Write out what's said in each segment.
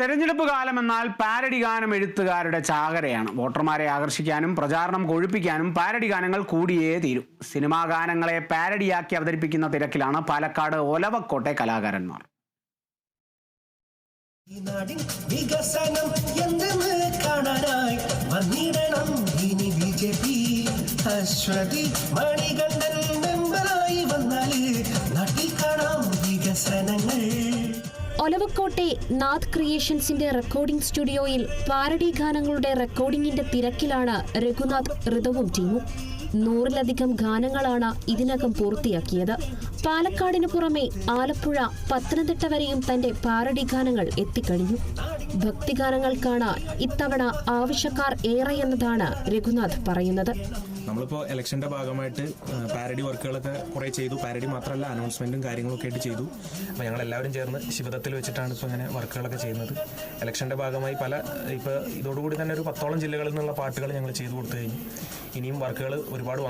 തെരഞ്ഞെടുപ്പ് കാലം എന്നാൽ പാരഡി ഗാനം എഴുത്തുകാരുടെ ചാകരയാണ്. വോട്ടർമാരെ ആകർഷിക്കാനും പ്രചാരണം കൊഴുപ്പിക്കാനും പാരഡി ഗാനങ്ങൾ കൂടിയേ തീരും. സിനിമാ ഗാനങ്ങളെ പാരഡിയാക്കി അവതരിപ്പിക്കുന്ന തിരക്കിലാണ് പാലക്കാട് ഒലവക്കോട്ടെ കലാകാരന്മാർ. വികസനം കാണാനായി ഇനി അശ്വതി മെമ്പറായി വന്നാൽ നാട്ടിൽ കാണാം വികസനങ്ങൾ. ഒലവക്കോട്ടെ നാഥ് ക്രിയേഷൻസിന്റെ റെക്കോർഡിംഗ് സ്റ്റുഡിയോയിൽ പാരഡി ഗാനങ്ങളുടെ റെക്കോർഡിംഗിന്റെ തിരക്കിലാണ് രഘുനാഥ് ഋതവും ടീമും. നൂറിലധികം ഗാനങ്ങളാണ് ഇതിനകം പൂർത്തിയാക്കിയത്. പാലക്കാടിന് പുറമെ ആലപ്പുഴ പത്തനംതിട്ട വരെയും തന്റെ പാരഡി ഗാനങ്ങൾ എത്തിക്കഴിഞ്ഞു. ഭക്തിഗാനങ്ങൾക്കാണ് ഇത്തവണ ആവശ്യക്കാർ ഏറെയെന്നതാണ് രഘുനാഥ് പറയുന്നത്. നമ്മളിപ്പോൾ ഇലക്ഷന്റെ ഭാഗമായിട്ട് പാരഡി വർക്കുകളൊക്കെ കുറേ ചെയ്തു. പാരഡി മാത്രമല്ല അനൗൺസ്മെന്റും കാര്യങ്ങളൊക്കെ ആയിട്ട് ചെയ്തു. അപ്പോൾ ഞങ്ങൾ എല്ലാവരും ചേർന്ന് ശിവദത്തിൽ വെച്ചിട്ടാണ് ഇപ്പോൾ ഇങ്ങനെ വർക്കുകളൊക്കെ ചെയ്യുന്നത്. ഇലക്ഷന്റെ ഭാഗമായി പല ഇപ്പോൾ ഇതോടുകൂടി തന്നെ ഒരു പത്തോളം ജില്ലകളിൽ നിന്നുള്ള പാട്ടുകൾ ഞങ്ങൾ ചെയ്തു കൊടുത്തു കഴിഞ്ഞു. ഇനിയും വർക്കുകൾ ഒരുപാട്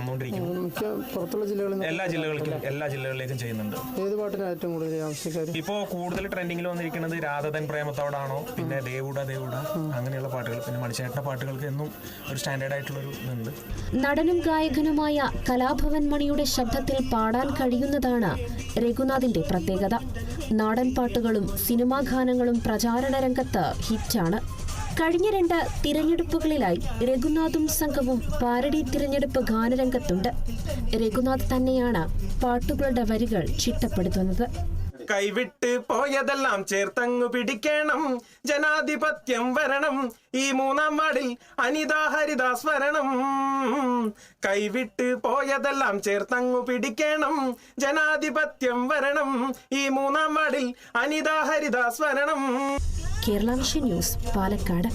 പുറത്തുള്ള ജില്ലകളിൽ എല്ലാ ജില്ലകൾക്കും എല്ലാ ജില്ലകളിലേക്കും ചെയ്യുന്നുണ്ട്. ഏത് പാട്ടിനാണ് ഏറ്റവും കൂടുതൽ ആവശ്യക്കാർ ഇപ്പോൾ കൂടുതൽ ട്രെൻഡിങ്ങിൽ വന്നിരിക്കുന്നത് രാധതൻ പ്രേമത്തോടാണോ പിന്നെ ദേവൂട ദേവൂട അങ്ങനെയുള്ള പാട്ടുകൾ. പിന്നെ മണിച്ചേട്ടന്റെ പാട്ടുകൾക്ക് എന്നും ഒരു സ്റ്റാൻഡേർഡ് ആയിട്ടുള്ള ഒരു ഇതുണ്ട് നടനും ഗായകനുമായ കലാഭവൻ മണിയുടെ ശബ്ദത്തിൽ പാടാൻ കഴിയുന്നതാണ് രഘുനാഥിന്റെ പ്രത്യേകത. നാടൻ പാട്ടുകളും സിനിമാ ഗാനങ്ങളും പ്രചാരണ രംഗത്ത് ഹിറ്റാണ്. കഴിഞ്ഞ രണ്ട് തിരഞ്ഞെടുപ്പുകളിലായി രഘുനാഥും സംഘവും പാരഡി തിരഞ്ഞെടുപ്പ് ഗാനരംഗത്തുണ്ട് രഘുനാഥ് തന്നെയാണ് പാട്ടുകളുടെ വരികൾ ചിട്ടപ്പെടുത്തുന്നത്. കൈവിട്ട് പോയതെല്ലാം ചേർത്തങ്ങു പിടിക്കണം. ജനാധിപത്യം വരണം. ഈ മൂന്നാം വാർഡിൽ അനിതാ ഹരിദാസ് വരണം. കൈവിട്ട് പോയതെല്ലാം ചേർത്തങ്ങു പിടിക്കണം. ജനാധിപത്യം വരണം. ഈ മൂന്നാം വാർഡിൽ അനിതാ ഹരിദാസ് വരണം. Kerala vision news Palakkad.